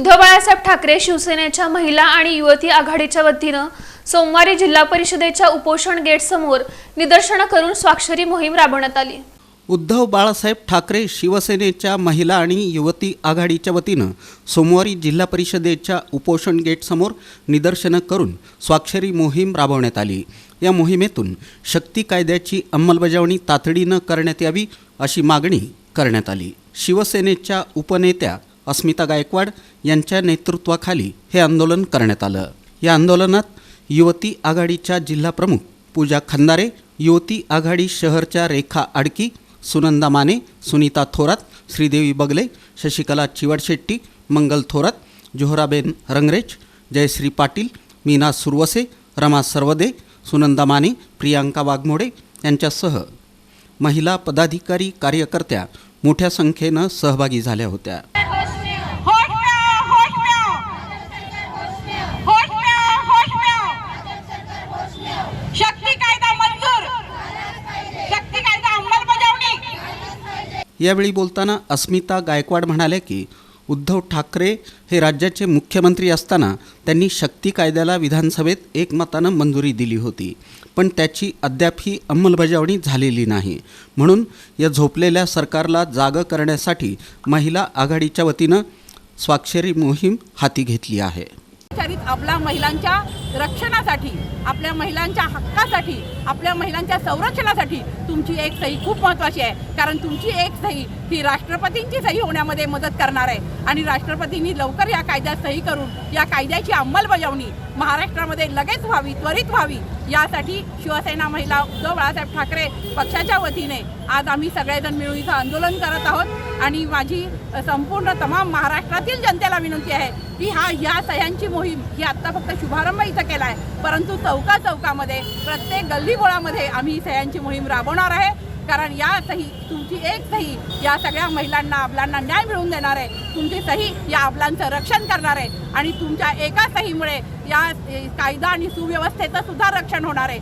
उद्धव बाळासाहेब ठाकरे शिवसेनेच्या महिला आणि युवती आघाडीच्या वतीनं सोमवारी जिल्हा परिषदेच्या उपोषण गेट समोर निदर्शनं करून स्वाक्षरी मोहीम राबवण्यात आली. उद्धव बाळासाहेब ठाकरे शिवसेनेच्या महिला आणि युवती आघाडीच्या वतीनं सोमवारी जिल्हा परिषदेच्या उपोषण गेटसमोर निदर्शनं करून स्वाक्षरी मोहीम राबवण्यात आली. या मोहिमेतून शक्ती कायद्याची अंमलबजावणी तातडीनं करण्यात यावी अशी मागणी करण्यात आली. शिवसेनेच्या उपनेत्या अस्मिता गायकवाड यांच्या नेतृत्वाखाली हे आंदोलन करण्यात आलं. या आंदोलनात युवती आघाडीच्या जिल्हाप्रमुख पूजा खंदारे युवती आघाडी शहरच्या रेखा आडकी सुनंदा माने सुनीता थोरात श्रीदेवी बगले शशिकला चिवडशेट्टी मंगल थोरात जोहराबेन रंगरेज जयश्री पाटील मीना सुरवसे रमा सर्वदे सुनंदा माने प्रियांका वाघमोडे यांच्यासह महिला पदाधिकारी कार्यकर्त्या मोठ्या संख्येनं सहभागी झाल्या होत्या. यावेळी बोलताना अस्मिता गायकवाड म्हणाल्या की उद्धव ठाकरे हे राज्याचे मुख्यमंत्री असताना त्यांनी शक्ती कायद्याला विधानसभेत एकमतानं मंजुरी दिली होती. पण त्याची अद्यापही अंमलबजावणी झालेली नाही. म्हणून या झोपलेल्या सरकारला जागं करण्यासाठी महिला आघाडीच्या वतीनं स्वाक्षरी मोहीम हाती घेतली आहे. आपला महिलांच्या रक्षणासाठी आपल्या महिलांच्या हक्कासाठी आपल्या महिलांच्या संरक्षणासाठी तुमची एक सही खूप महत्त्वाची आहे. कारण तुमची एक सही ही राष्ट्रपतींची सही होण्यामध्ये मदत करणार आहे. आणि राष्ट्रपतींनी लवकर या कायद्यात सही करून या कायद्याची अंमलबजावणी महाराष्ट्रामध्ये लगेच व्हावी त्वरित व्हावी यासाठी शिवसेना महिला उद्धव बाळासाहेब ठाकरे पक्षाच्या वतीने आज आम्ही सगळेजण मिळून इथं आंदोलन करत आहोत. आणि माझी संपूर्ण तमाम महाराष्ट्रातील जनतेला विनंती आहे की हा या सह्यांची मोहीम ही आत्ता फक्त शुभारंभ इथं केला आहे परंतु चौका चौकामध्ये प्रत्येक गल्लीबोळामध्ये आम्ही ही सह्यांची मोहीम राबवणार आहे. कारण या सही तुमची एक सही या सगळ्या महिलांना आपलांना न्याय मिळवून देणार आहे. तुमची सही या आपलांचं रक्षण करणार आहे. आणि तुमच्या एका सहीमुळे या कायदा आणि सुव्यवस्थेचं सुद्धा रक्षण होणार आहे.